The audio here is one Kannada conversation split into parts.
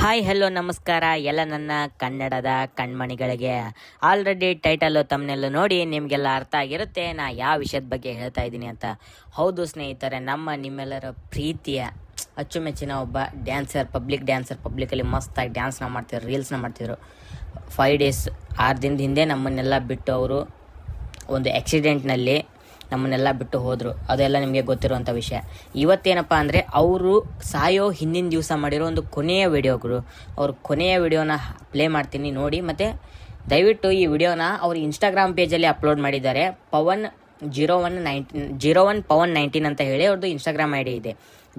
ಹಾಯ್ ಹಲೋ ನಮಸ್ಕಾರ. ಎಲ್ಲ ನನ್ನ ಕನ್ನಡದ ಕಣ್ಮಣಿಗಳಿಗೆ. ಆಲ್ರೆಡಿ ಟೈಟಲ್ಲು ತಮ್ಮನೆಲ್ಲ ನೋಡಿ ನಿಮಗೆಲ್ಲ ಅರ್ಥ ಆಗಿರುತ್ತೆ. ನಾ ಯಾವ ವಿಷಯದ ಬಗ್ಗೆ ಹೇಳ್ತಾ ಇದ್ದೀನಿ ಅಂತ. ಹೌದು ಸ್ನೇಹಿತರೆ, ನಮ್ಮ ನಿಮ್ಮೆಲ್ಲರ ಪ್ರೀತಿಯ ಅಚ್ಚುಮೆಚ್ಚಿನ ಒಬ್ಬ ಡ್ಯಾನ್ಸರ್ ಪಬ್ಲಿಕ್ ಡ್ಯಾನ್ಸರ್ ಪಬ್ಲಿಕಲ್ಲಿ ಮಸ್ತಾಗಿ ಡ್ಯಾನ್ಸ್ನ ಮಾಡ್ತಿದ್ರು ರೀಲ್ಸ್ನ ಮಾಡ್ತಿದ್ರು. ಫೈವ್ ಡೇಸ್ ಆರು ದಿನದ ಹಿಂದೆ ನಮ್ಮನ್ನೆಲ್ಲ ಬಿಟ್ಟು ಅವರು ಒಂದು ಆಕ್ಸಿಡೆಂಟ್ನಲ್ಲಿ ನಮ್ಮನ್ನೆಲ್ಲ ಬಿಟ್ಟು ಹೋದರು. ಅದೆಲ್ಲ ನಿಮಗೆ ಗೊತ್ತಿರುವಂಥ ವಿಷಯ. ಇವತ್ತೇನಪ್ಪ ಅಂದರೆ ಅವರು ಸಾಯೋ ಹಿಂದಿನ ದಿವಸ ಮಾಡಿರೋ ಒಂದು ಕೊನೆಯ ವಿಡಿಯೋಗಳು ಅವ್ರ ಕೊನೆಯ ವಿಡಿಯೋನ ಪ್ಲೇ ಮಾಡ್ತೀನಿ ನೋಡಿ. ಮತ್ತು ದಯವಿಟ್ಟು ಈ ವಿಡಿಯೋನ ಅವ್ರ ಇನ್ಸ್ಟಾಗ್ರಾಮ್ ಪೇಜಲ್ಲಿ ಅಪ್ಲೋಡ್ ಮಾಡಿದ್ದಾರೆ. Pavan zero one nineteen, zero one Pavan nineteen ಅಂತ ಹೇಳಿ ಅವ್ರದ್ದು ಇನ್ಸ್ಟಾಗ್ರಾಮ್ ಐ ಡಿ ಇದೆ.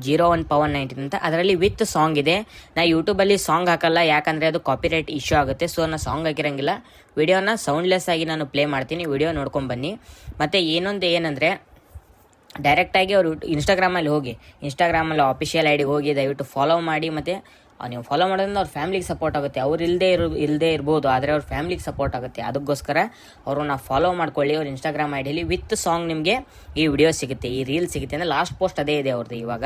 ಜೀರೋ ಒನ್ ಪವನ್ ನೈನ್ಟೀನ್ ಅಂತ. ಅದರಲ್ಲಿ ವಿತ್ ಸಾಂಗ್ ಇದೆ. ನಾ ಯೂಟ್ಯೂಬಲ್ಲಿ ಸಾಂಗ್ ಹಾಕಲ್ಲ, ಯಾಕಂದರೆ ಅದು ಕಾಪಿರೈಟ್ ಇಶ್ಯೂ ಆಗುತ್ತೆ ಸೊ ನಾನು ಸಾಂಗ್ ಹಾಕಿರಂಗಿಲ್ಲ. ವಿಡಿಯೋನ ಸೌಂಡ್ಲೆಸ್ ಆಗಿ ನಾನು ಪ್ಲೇ ಮಾಡ್ತೀನಿ, ವಿಡಿಯೋ ನೋಡ್ಕೊಂಡು ಬನ್ನಿ. ಮತ್ತು ಏನೊಂದು ಏನಂದರೆ ಡೈರೆಕ್ಟಾಗಿ ಅವರು ಇನ್ಸ್ಟಾಗ್ರಾಮಲ್ಲಿ ಹೋಗಿ ಇನ್ಸ್ಟಾಗ್ರಾಮಲ್ಲಿ ಆಫಿಷಿಯಲ್ ಐ ಡಿ ಹೋಗಿ ದಯವಿಟ್ಟು ಫಾಲೋ ಮಾಡಿ, ಮತ್ತು ನೀವು ಫಾಲೋ ಮಾಡೋದ್ರಿಂದ ಅವ್ರ ಫ್ಯಾಮ್ಲಿಗೆ ಸಪೋರ್ಟ್ ಆಗುತ್ತೆ. ಅವ್ರು ಇಲ್ಲದೆ ಇರೋ ಇಲ್ಲದೆ ಇರ್ಬೋದು, ಆದರೆ ಅವ್ರ ಫ್ಯಾಮ್ಲಿಗೆ ಸಪೋರ್ಟ್ ಆಗುತ್ತೆ. ಅದಕ್ಕೋಸ್ಕರ ಅವ್ರನ್ನ ಫಾಲೋ ಮಾಡ್ಕೊಳ್ಳಿ. ಅವ್ರ ಇನ್ಸ್ಟಾಗ್ರಾಮ್ ಐ ಡಿಲಿ ವಿತ್ ಸಾಂಗ್ ನಿಮಗೆ ಈ ವಿಡಿಯೋ ಸಿಗುತ್ತೆ, ಈ ರೀಲ್ ಸಿಗುತ್ತೆ. ಅಂದರೆ ಲಾಸ್ಟ್ ಪೋಸ್ಟ್ ಅದೇ ಇದೆ ಅವ್ರದ್ದು ಇವಾಗ.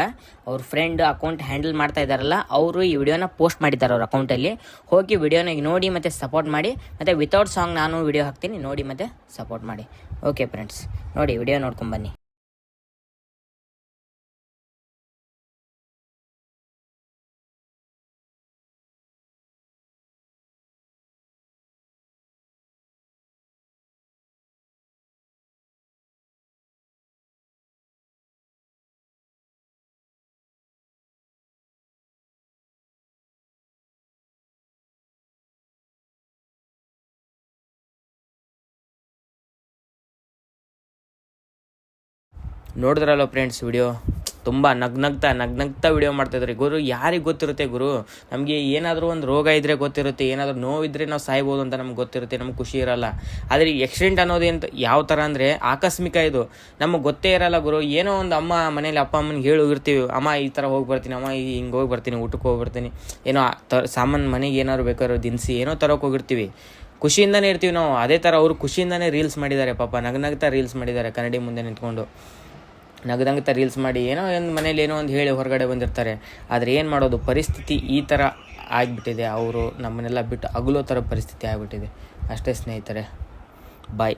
ಅವ್ರ ಫ್ರೆಂಡ್ ಅಕೌಂಟ್ ಹ್ಯಾಂಡಲ್ ಮಾಡ್ತಾ ಇದ್ದಾರಲ್ಲ, ಅವರು ಈ ವಿಡಿಯೋನ ಪೋಸ್ಟ್ ಮಾಡಿದ್ದಾರೆ ಅವ್ರ ಅಕೌಂಟಲ್ಲಿ ಹೋಗಿ ವಿಡಿಯೋನ ನೋಡಿ ಮತ್ತು ಸಪೋರ್ಟ್ ಮಾಡಿ. ಮತ್ತು ವಿತೌಟ್ ಸಾಂಗ್ ನಾನು ವಿಡಿಯೋ ಹಾಕ್ತೀನಿ, ನೋಡಿ ಮತ್ತು ಸಪೋರ್ಟ್ ಮಾಡಿ. ಓಕೆ ಫ್ರೆಂಡ್ಸ್ ನೋಡಿ ವಿಡಿಯೋ ನೋಡ್ಕೊಂಬನ್ನಿ ನೋಡಿದ್ರಲ್ಲ ಫ್ರೆಂಡ್ಸ್ ವಿಡಿಯೋ ತುಂಬ ನಗ್ನಗ್ತಾ ನಗ್ನಗ್ತಾ ವಿಡಿಯೋ ಮಾಡ್ತಾಯಿದ್ರಿ ಗುರು, ಯಾರಿಗೆ ಗೊತ್ತಿರುತ್ತೆ ಗುರು? ನಮಗೆ ಏನಾದರೂ ಒಂದು ರೋಗ ಇದ್ದರೆ ಗೊತ್ತಿರುತ್ತೆ, ಏನಾದರೂ ನೋವಿದ್ರೆ ನಾವು ಸಾಯ್ಬೋದು ಅಂತ ನಮ್ಗೆ ಗೊತ್ತಿರುತ್ತೆ, ನಮ್ಗೆ ಖುಷಿ ಇರಲ್ಲ. ಆದರೆ ಈ ಆಕ್ಸಿಡೆಂಟ್ ಏನು ಯಾವ ಥರ ಅಂದರೆ ಆಕಸ್ಮಿಕ ಇದು. ನಮಗೆ ಗೊತ್ತೇ ಇರಲ್ಲ ಗುರು, ಏನೋ ಒಂದು ಅಮ್ಮ ಮನೇಲಿ ಅಪ್ಪ ಅಮ್ಮನಿಗೆ ಹೇಳಿ ಹೋಗಿರ್ತೀವಿ, ಅಮ್ಮ, ಈ ಥರ ಹೋಗಿ ಬರ್ತೀನಿ, ಅಮ್ಮ, ಈ ಹಿಂಗೆ ಹೋಗಿ ಬರ್ತೀನಿ ಊಟಕ್ಕೆ ಹೋಗಿ ಬರ್ತೀನಿ. ಏನೋ ತ ಸಾಮಾನು ಮನೆಗೆ ಏನಾದ್ರು ಬೇಕಾದ್ರೂ ದಿನಸಿ, ಏನೋ ತರೋಕೆ ಹೋಗಿರ್ತೀವಿ. ಖುಷಿಯಿಂದನೇ ಇರ್ತೀವಿ ನಾವು. ಅದೇ ಥರ ಅವರು ಖುಷಿಯಿಂದನೇ ರೀಲ್ಸ್ ಮಾಡಿದ್ದಾರೆ ಪಾಪ, ನಗ್ನಗ್ತಾ ರೀಲ್ಸ್ ಮಾಡಿದ್ದಾರೆ ಕನ್ನಡಿ ಮುಂದೆ ನಿಂತ್ಕೊಂಡು. ನಗದಂಗತ ರೀಲ್ಸ್ ಮಾಡಿ ಏನೋ ಒಂದು ಮನೇಲಿ ಏನೋ ಒಂದು ಹೇಳಿ ಹೊರಗಡೆ ಬಂದಿರ್ತಾರೆ. ಆದರೆ ಏನು ಮಾಡೋದು? ಪರಿಸ್ಥಿತಿ ಈ ಥರ ಆಗಿಬಿಟ್ಟಿದೆ. ಅವರು ನಮ್ಮನ್ನೆಲ್ಲ ಬಿಟ್ಟು ಅಗಲೋ ಥರ ಪರಿಸ್ಥಿತಿ ಆಗಿಬಿಟ್ಟಿದೆ. ಅಷ್ಟೇ ಸ್ನೇಹಿತರೆ. ಬಾಯ್